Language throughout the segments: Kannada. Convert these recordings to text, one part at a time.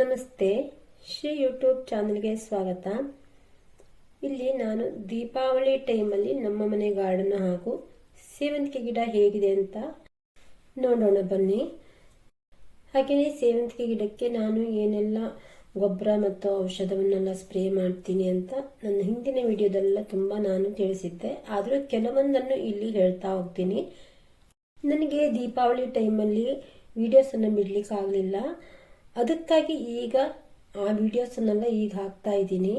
ನಮಸ್ತೆ, ಶ್ರೀ ಯೂಟ್ಯೂಬ್ ಚಾನಲ್ಗೆ ಸ್ವಾಗತ. ಇಲ್ಲಿ ನಾನು ದೀಪಾವಳಿ ಟೈಮಲ್ಲಿ ನಮ್ಮ ಮನೆ ಗಾರ್ಡನ್ ಹಾಗೂ ಸೇವಂತಿಗೆ ಗಿಡ ಹೇಗಿದೆ ಅಂತ ನೋಡೋಣ, ಬನ್ನಿ. ಹಾಗೆಯೇ ಸೇವಂತಿಗೆ ಗಿಡಕ್ಕೆ ನಾನು ಏನೆಲ್ಲ ಗೊಬ್ಬರ ಮತ್ತು ಔಷಧವನ್ನೆಲ್ಲ ಸ್ಪ್ರೇ ಮಾಡ್ತೀನಿ ಅಂತ ನನ್ನ ಹಿಂದಿನ ವಿಡಿಯೋದಲ್ಲೆಲ್ಲ ತುಂಬ ನಾನು ತಿಳಿಸಿದ್ದೆ. ಆದರೂ ಕೆಲವೊಂದನ್ನು ಇಲ್ಲಿ ಹೇಳ್ತಾ ಹೋಗ್ತೀನಿ. ನನಗೆ ದೀಪಾವಳಿ ಟೈಮಲ್ಲಿ ವಿಡಿಯೋಸನ್ನು ಬಿಡಲಿಕ್ಕಾಗಲಿಲ್ಲ. ಅದಕ್ಕಾಗಿ ಈಗ ಆ ವಿಡಿಯೋಸನ್ನೆಲ್ಲ ಈಗ ಹಾಕ್ತಾ ಇದ್ದೀನಿ.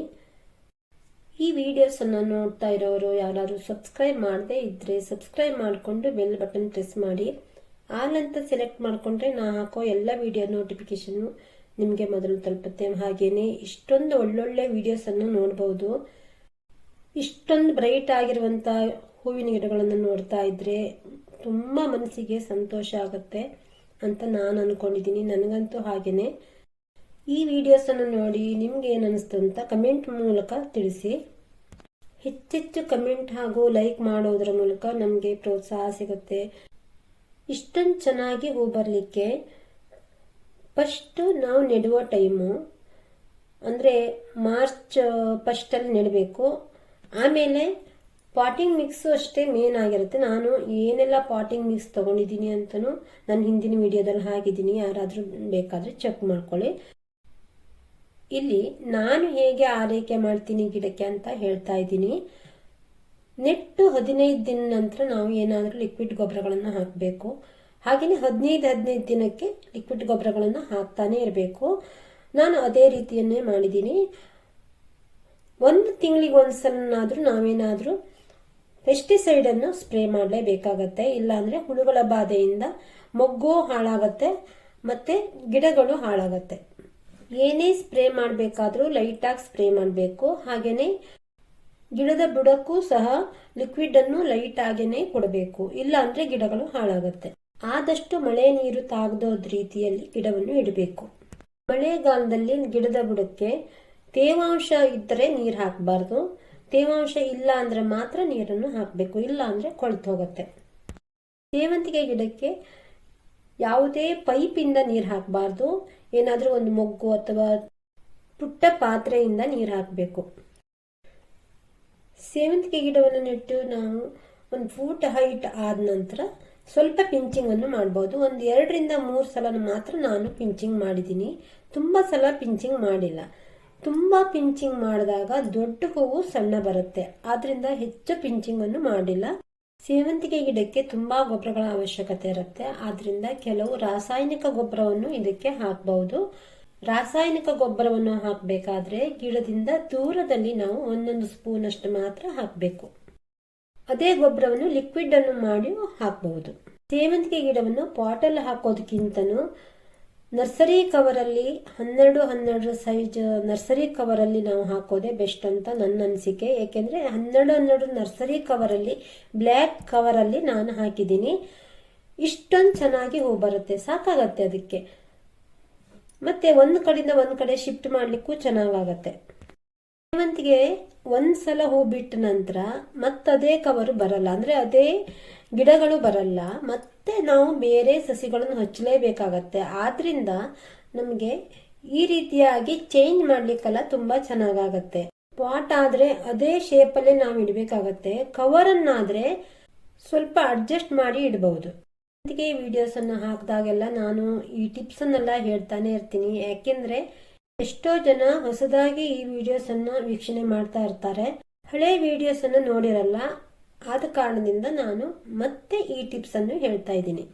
ಈ ವಿಡಿಯೋಸನ್ನು ನೋಡ್ತಾ ಇರೋರು ಯಾರಾದರೂ ಸಬ್ಸ್ಕ್ರೈಬ್ ಮಾಡದೇ ಇದ್ದರೆ ಸಬ್ಸ್ಕ್ರೈಬ್ ಮಾಡಿಕೊಂಡು ಬೆಲ್ ಬಟನ್ ಪ್ರೆಸ್ ಮಾಡಿ. ಆಲ್ ಅಂತ ಸೆಲೆಕ್ಟ್ ಮಾಡಿಕೊಂಡ್ರೆ ನಾ ಹಾಕೋ ಎಲ್ಲ ವಿಡಿಯೋ ನೋಟಿಫಿಕೇಷನ್ನು ನಿಮಗೆ ಮೊದಲು ತಲುಪುತ್ತೆ. ಹಾಗೆಯೇ ಇಷ್ಟೊಂದು ಒಳ್ಳೊಳ್ಳೆ ವಿಡಿಯೋಸನ್ನು ನೋಡ್ಬೋದು. ಇಷ್ಟೊಂದು ಬ್ರೈಟ್ ಆಗಿರುವಂಥ ಹೂವಿನ ಗಿಡಗಳನ್ನು ನೋಡ್ತಾ ಇದ್ರೆ ತುಂಬ ಮನಸ್ಸಿಗೆ ಸಂತೋಷ ಆಗುತ್ತೆ. ಅಂತ ನಾನು ಅಂದ್ಕೊಂಡಿದ್ದೀನಿ ನನಗಂತೂ ಹಾಗೆಯೇ ಈ ವಿಡಿಯೋಸನ್ನು ನೋಡಿ ನಿಮ್ಗೆ ಏನು ಅನಿಸ್ತು ಅಂತ ಕಮೆಂಟ್ ಮೂಲಕ ತಿಳಿಸಿ. ಹೆಚ್ಚೆಚ್ಚು ಕಮೆಂಟ್ ಹಾಗೂ ಲೈಕ್ ಮಾಡೋದ್ರ ಮೂಲಕ ನಮಗೆ ಪ್ರೋತ್ಸಾಹ ಸಿಗುತ್ತೆ. ಇಷ್ಟೊಂದು ಚೆನ್ನಾಗಿ ಹೂ ಬರಲಿಕ್ಕೆ ಫಸ್ಟು ನಾವು ನೆಡುವ ಟೈಮು ಅಂದರೆ ಮಾರ್ಚ್ ಫಸ್ಟಲ್ಲಿ ನೆಡಬೇಕು. ಆಮೇಲೆ ಪಾಟಿಂಗ್ ಮಿಕ್ಸು ಅಷ್ಟೇ ಮೇನ್ ಆಗಿರುತ್ತೆ. ನಾನು ಏನೆಲ್ಲ ಪಾಟಿಂಗ್ ಮಿಕ್ಸ್ ತೊಗೊಂಡಿದ್ದೀನಿ ಅಂತಲೂ ನಾನು ಹಿಂದಿನ ವಿಡಿಯೋದಲ್ಲಿ ಹಾಕಿದ್ದೀನಿ ಯಾರಾದರೂ ಬೇಕಾದರೆ ಚೆಕ್ ಮಾಡ್ಕೊಳ್ಳಿ. ಇಲ್ಲಿ ನಾನು ಹೇಗೆ ಆರೈಕೆ ಮಾಡ್ತೀನಿ ಗಿಡಕ್ಕೆ ಅಂತ ಹೇಳ್ತಾ ಇದ್ದೀನಿ. ನೆಟ್ಟು ಹದಿನೈದು ದಿನ ನಂತರ ನಾವು ಏನಾದರೂ ಲಿಕ್ವಿಡ್ ಗೊಬ್ಬರಗಳನ್ನು ಹಾಕಬೇಕು. ಹಾಗೆಯೇ ಹದಿನೈದು ಹದಿನೈದು ದಿನಕ್ಕೆ ಲಿಕ್ವಿಡ್ ಗೊಬ್ಬರಗಳನ್ನು ಹಾಕ್ತಾನೆ ಇರಬೇಕು. ನಾನು ಅದೇ ರೀತಿಯನ್ನೇ ಮಾಡಿದ್ದೀನಿ. ಒಂದು ತಿಂಗಳಿಗೆ ಒಂದು ಸಲನಾದರೂ ನಾವೇನಾದರೂ ಪೆಸ್ಟಿಸೈಡನ್ನು ಸ್ಪ್ರೇ ಮಾಡಲೇಬೇಕಾಗತ್ತೆ. ಇಲ್ಲಾಂದರೆ ಹುಳುಗಳ ಬಾಧೆಯಿಂದ ಮೊಗ್ಗು ಹಾಳಾಗತ್ತೆ ಮತ್ತು ಗಿಡಗಳು ಹಾಳಾಗತ್ತೆ. ಏನೇ ಸ್ಪ್ರೇ ಮಾಡಬೇಕಾದ್ರೂ ಲೈಟಾಗಿ ಸ್ಪ್ರೇ ಮಾಡಬೇಕು. ಹಾಗೆಯೇ ಗಿಡದ ಬುಡಕ್ಕೂ ಸಹ ಲಿಕ್ವಿಡ್ ಅನ್ನು ಲೈಟ್ ಆಗೇನೆ ಕೊಡಬೇಕು. ಇಲ್ಲಾಂದರೆ ಗಿಡಗಳು ಹಾಳಾಗುತ್ತೆ. ಆದಷ್ಟು ಮಳೆ ನೀರು ತಾಗದೋದ ರೀತಿಯಲ್ಲಿ ಗಿಡವನ್ನು ಇಡಬೇಕು. ಮಳೆಗಾಲದಲ್ಲಿ ಗಿಡದ ಬುಡಕ್ಕೆ ತೇವಾಂಶ ಇದ್ದರೆ ನೀರು ಹಾಕಬಾರ್ದು. ತೇವಾಂಶ ಇಲ್ಲ ಅಂದ್ರೆ ಮಾತ್ರ ನೀರನ್ನು ಹಾಕಬೇಕು, ಇಲ್ಲ ಅಂದ್ರೆ ಕೊಳ್ತು ಹೋಗುತ್ತೆ. ಸೇವಂತಿಗೆ ಗಿಡಕ್ಕೆ ಯಾವುದೇ ಪೈಪಿಂದ ನೀರು ಹಾಕಬಾರ್ದು, ಏನಾದರೂ ಒಂದು ಮೊಗ್ಗು ಅಥವಾ ಪುಟ್ಟ ಪಾತ್ರೆಯಿಂದ ನೀರು ಹಾಕಬೇಕು. ಸೇವಂತಿಗೆ ಗಿಡವನ್ನು ನೆಟ್ಟು ನಾವು ಒಂದು ಫೂಟ್ ಹೈಟ್ ಆದ ನಂತರ ಸ್ವಲ್ಪ ಪಿಂಚಿಂಗ್ ಅನ್ನು ಮಾಡ್ಬೋದು. ಒಂದು ಎರಡರಿಂದ ಮೂರು ಸಲ ಮಾತ್ರ ನಾನು ಪಿಂಚಿಂಗ್ ಮಾಡಿದ್ದೀನಿ. ತುಂಬ ಸಲ ಪಿಂಚಿಂಗ್ ಮಾಡಿಲ್ಲ. ತುಂಬ ಪಿಂಚಿಂಗ್ ಮಾಡಿದಾಗ ದೊಡ್ಡ ಹೂವು ಸಣ್ಣ ಬರುತ್ತೆ. ಆದ್ರಿಂದ ಹೆಚ್ಚು ಪಿಂಚಿಂಗ್ ಅನ್ನು ಮಾಡಿಲ್ಲ. ಸೇವಂತಿಗೆ ಗಿಡಕ್ಕೆ ತುಂಬಾ ಗೊಬ್ಬರಗಳ ಅವಶ್ಯಕತೆ ಇರುತ್ತೆ. ಆದ್ರಿಂದ ಕೆಲವು ರಾಸಾಯನಿಕ ಗೊಬ್ಬರವನ್ನು ಇದಕ್ಕೆ ಹಾಕಬಹುದು. ರಾಸಾಯನಿಕ ಗೊಬ್ಬರವನ್ನು ಹಾಕಬೇಕಾದ್ರೆ ಗಿಡದಿಂದ ದೂರದಲ್ಲಿ ನಾವು ಒಂದೊಂದು ಸ್ಪೂನ್ ಅಷ್ಟು ಮಾತ್ರ ಹಾಕಬೇಕು. ಅದೇ ಗೊಬ್ಬರವನ್ನು ಲಿಕ್ವಿಡ್ ಅನ್ನು ಮಾಡಿ ಹಾಕಬಹುದು. ಸೇವಂತಿಗೆ ಗಿಡವನ್ನು ಪಾಟಲ್ಲಿ ಹಾಕೋದಕ್ಕಿಂತನೂ ನರ್ಸರಿ ಕವರಲ್ಲಿ ಹನ್ನೆರಡು ಹನ್ನೆರಡು ಸೈಜ್ ನರ್ಸರಿ ಕವರಲ್ಲಿ ನಾವು ಹಾಕೋದೆ ಬೆಸ್ಟ್ ಅಂತ ನನ್ನ ಅನಿಸಿಕೆ. ಏಕೆಂದರೆ ಹನ್ನೆರಡು ಹನ್ನೆರಡು ನರ್ಸರಿ ಕವರಲ್ಲಿ, ಬ್ಲ್ಯಾಕ್ ಕವರಲ್ಲಿ ನಾನು ಹಾಕಿದ್ದೀನಿ. ಇಷ್ಟೊಂದು ಚೆನ್ನಾಗಿ ಹೂ ಬರುತ್ತೆ, ಸಾಕಾಗತ್ತೆ ಅದಕ್ಕೆ. ಮತ್ತೆ ಒಂದು ಕಡೆಯಿಂದ ಒಂದು ಕಡೆ ಶಿಫ್ಟ್ ಮಾಡಲಿಕ್ಕೂ ಚೆನ್ನಾಗಾಗತ್ತೆ. ಸೇವಂತಿಗೆ ಒಂದ್ಸಲ ಹೂ ಬಿಟ್ಟ ನಂತರ ಮತ್ತದೇ ಕವರು ಬರಲ್ಲ. ಅಂದ್ರೆ ಅದೇ ಗಿಡಗಳು ಬರಲ್ಲ, ಮತ್ತೆ ನಾವು ಬೇರೆ ಸಸಿಗಳನ್ನು ಹಚ್ಚಲೇಬೇಕಾಗತ್ತೆ. ಆದ್ರಿಂದ ನಮಗೆ ಈ ರೀತಿಯಾಗಿ ಚೇಂಜ್ ಮಾಡ್ಲಿಕ್ಕೆಲ್ಲ ತುಂಬಾ ಚೆನ್ನಾಗಾಗತ್ತೆ. ಪಾಟ್ ಆದ್ರೆ ಅದೇ ಶೇಪಲ್ಲೇ ನಾವು ಇಡಬೇಕಾಗತ್ತೆ. ಕವರ್ ಅನ್ನಾದ್ರೆ ಸ್ವಲ್ಪ ಅಡ್ಜಸ್ಟ್ ಮಾಡಿ ಇಡಬಹುದು ಈ ವಿಡಿಯೋಸ್ ಅನ್ನ ಹಾಕಿದಾಗೆಲ್ಲ ನಾನು ಈ ಟಿಪ್ಸ್ ಅನ್ನೆಲ್ಲ ಹೇಳ್ತಾನೆ ಇರ್ತೀನಿ. ಯಾಕೆಂದ್ರೆ ಎಷ್ಟೋ ಜನ ಹೊಸದಾಗಿ ಈ ವಿಡಿಯೋಸ್ ಅನ್ನ ವೀಕ್ಷಣೆ ಮಾಡ್ತಾ ಇರ್ತಾರೆ. ಹಳೆ ವಿಡಿಯೋಸ್ ಅನ್ನ ನೋಡಿರಲ್ಲ ಆದ ಕಾರಣದಿಂದ ನಾನು ಮತ್ತೆ ಈ ಟಿಪ್ಸ್ ಅನ್ನು ಹೇಳ್ತಾ ಇದ್ದೀನಿ.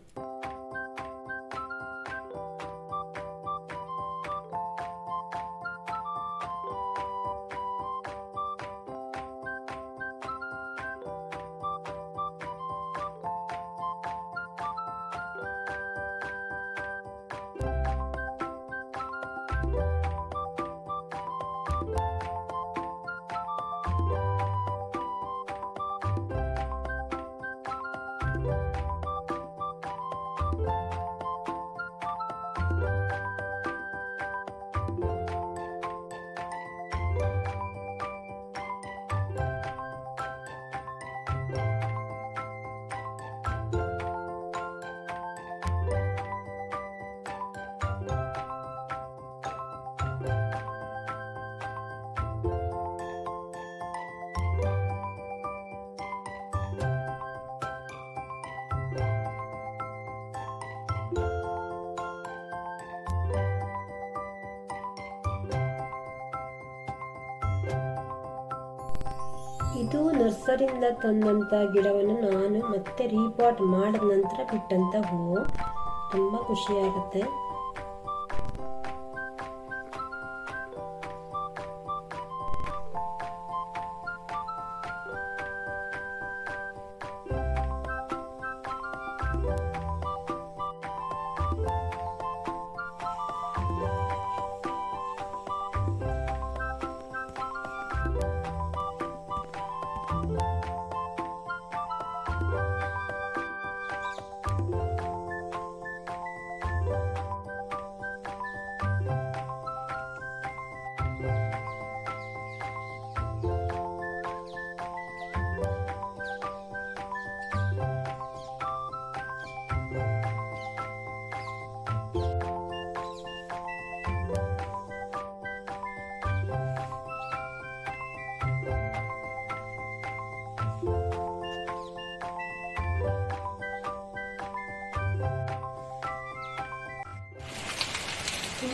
you ಇದು ನರ್ಸರಿಯಿಂದ ತಂದಂಥ ಗಿಡವನ್ನು ನಾನು ಮತ್ತೆ ರೀಪಾಟ್ ಮಾಡಿದ ನಂತರ ಬಿಟ್ಟಂಥ ಹೂವು ತುಂಬ ಖುಷಿಯಾಗುತ್ತೆ.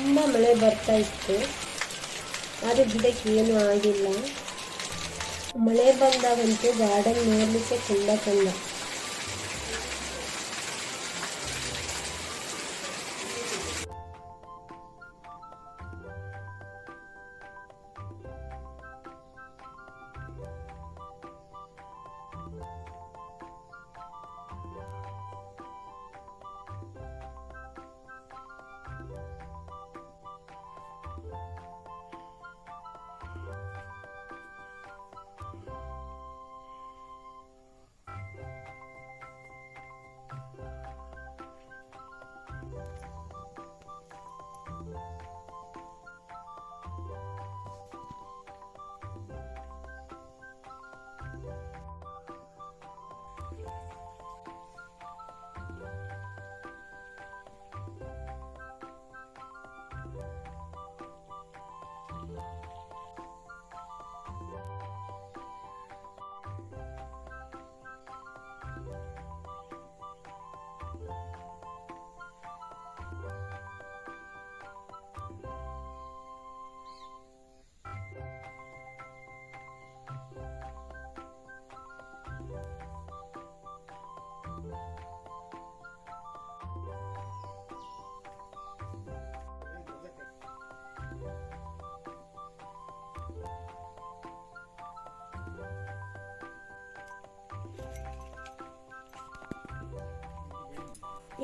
ತುಂಬ ಮಳೆ ಬರ್ತಾ ಇತ್ತು. ಆದರೆ ಗಿಡಕ್ಕೆ ಏನೂ ಆಗಿಲ್ಲ. ಮಳೆ ಬಂದಾಗಂತೂ ಗಾರ್ಡನ್ ನೋಡಲಿಕ್ಕೆ ತುಂಬ ಚಂದ.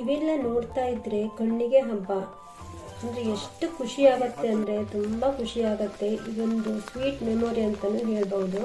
ಇವೆಲ್ಲ ನೋಡ್ತಾ ಇದ್ರೆ ಕಣ್ಣಿಗೆ ಹಬ್ಬ. ಅಂದರೆ ಎಷ್ಟು ಖುಷಿ ಆಗುತ್ತೆ ಅಂದರೆ ತುಂಬ ಖುಷಿ ಆಗುತ್ತೆ. ಇದೊಂದು ಸ್ವೀಟ್ ಮೆಮೊರಿ ಅಂತಲೂ ಹೇಳ್ಬೋದು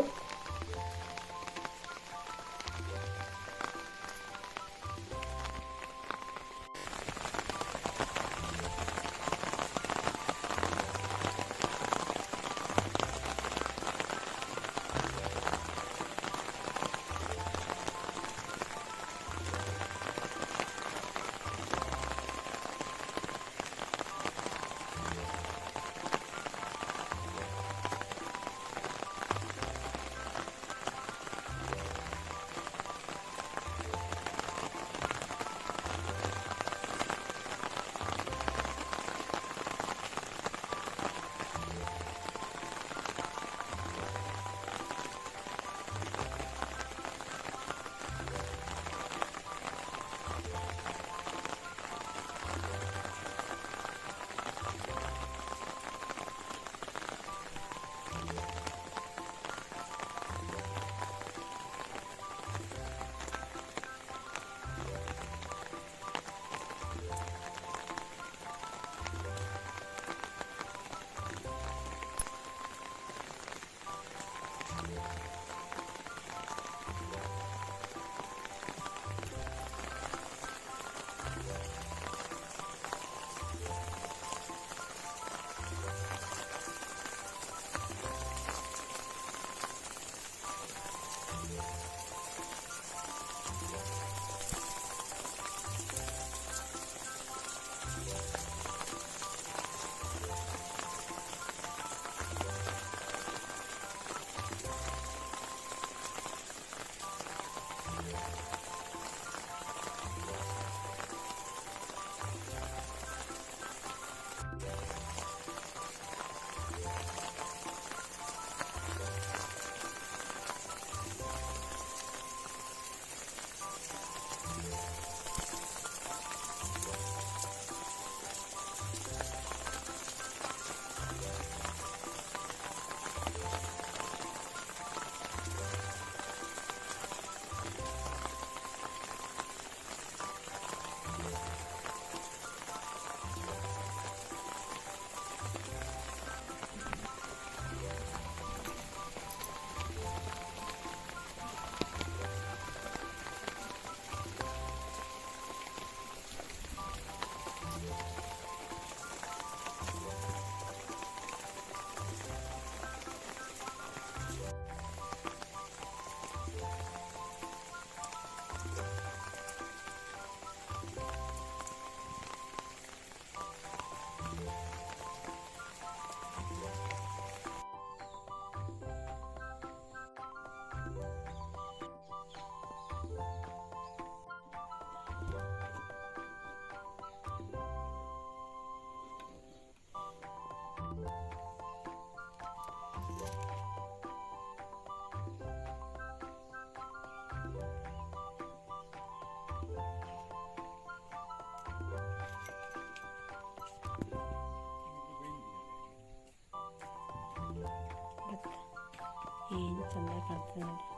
ಏನು ಚಂದ ಕಾಣ್ತದೆ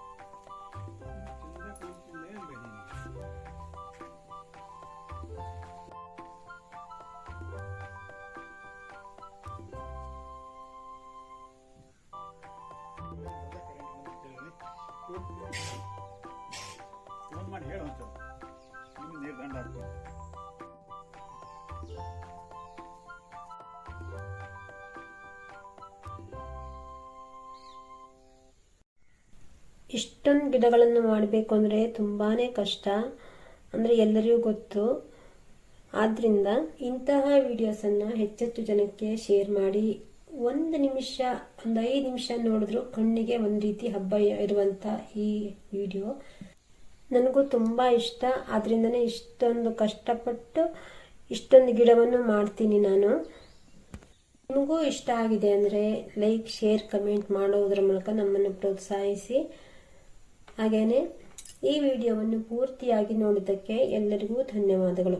ಇಷ್ಟೊಂದು ಗಿಡಗಳನ್ನು ಮಾಡಬೇಕು ಅಂದರೆ ತುಂಬಾ ಕಷ್ಟ. ಅಂದರೆ ಎಲ್ಲರಿಗೂ ಗೊತ್ತು. ಆದ್ದರಿಂದ ಇಂತಹ ವಿಡಿಯೋಸನ್ನು ಹೆಚ್ಚೆಚ್ಚು ಜನಕ್ಕೆ ಶೇರ್ ಮಾಡಿ. ಒಂದು ನಿಮಿಷ, ಒಂದು ಐದು ನಿಮಿಷ ನೋಡಿದ್ರು ಕಣ್ಣಿಗೆ ಒಂದು ರೀತಿ ಹಬ್ಬ ಇರುವಂಥ ಈ ವಿಡಿಯೋ ನನಗೂ ತುಂಬ ಇಷ್ಟ. ಆದ್ದರಿಂದನೇ ಇಷ್ಟೊಂದು ಕಷ್ಟಪಟ್ಟು ಇಷ್ಟೊಂದು ಗಿಡವನ್ನು ಮಾಡ್ತೀನಿ ನಾನು. ನಿಮಗೂ ಇಷ್ಟ ಆಗಿದೆ ಅಂದರೆ ಲೈಕ್ ಶೇರ್ ಕಮೆಂಟ್ ಮಾಡೋದ್ರ ಮೂಲಕ ನಮ್ಮನ್ನು ಪ್ರೋತ್ಸಾಹಿಸಿ. ಹಾಗೆಯೇ ಈ ವಿಡಿಯೋವನ್ನು ಪೂರ್ತಿಯಾಗಿ ನೋಡಿದ್ದಕ್ಕೆ ಎಲ್ಲರಿಗೂ ಧನ್ಯವಾದಗಳು.